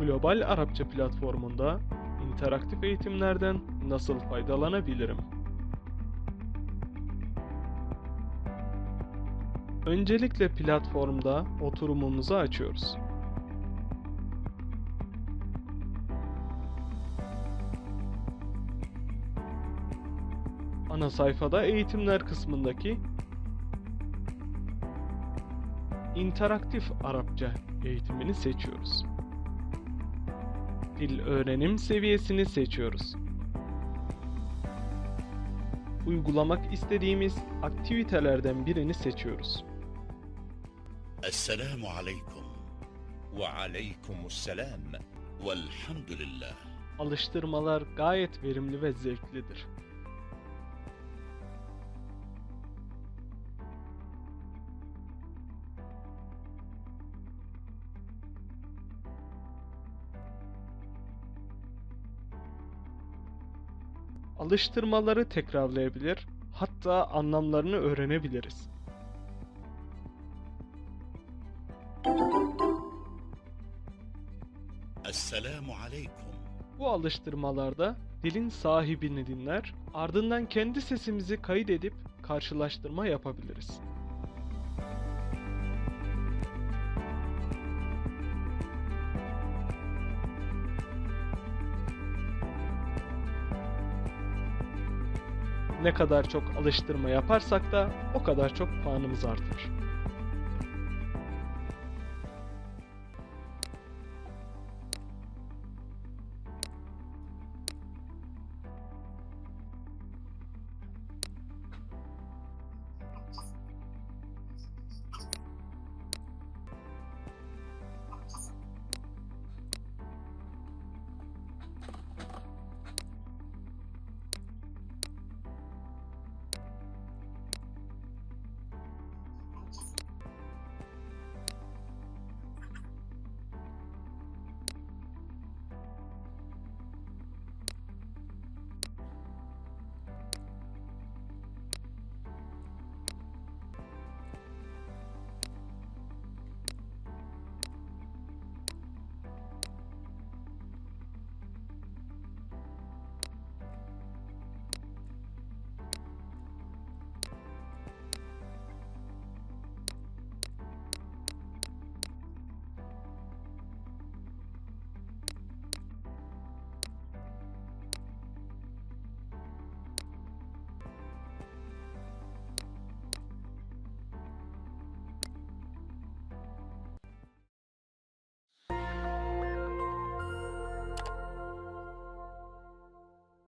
Global Arapça platformunda interaktif eğitimlerden nasıl faydalanabilirim? Öncelikle platformda oturumumuzu açıyoruz. Ana sayfada eğitimler kısmındaki interaktif Arapça eğitimini seçiyoruz dil öğrenim seviyesini seçiyoruz. Uygulamak istediğimiz aktivitelerden birini seçiyoruz. Esselamu aleyküm ve aleykümüsselam velhamdülillah. Alıştırmalar gayet verimli ve zevklidir. alıştırmaları tekrarlayabilir, hatta anlamlarını öğrenebiliriz. Esselamu Aleyküm. Bu alıştırmalarda dilin sahibini dinler, ardından kendi sesimizi kayıt edip karşılaştırma yapabiliriz. Ne kadar çok alıştırma yaparsak da o kadar çok puanımız artar.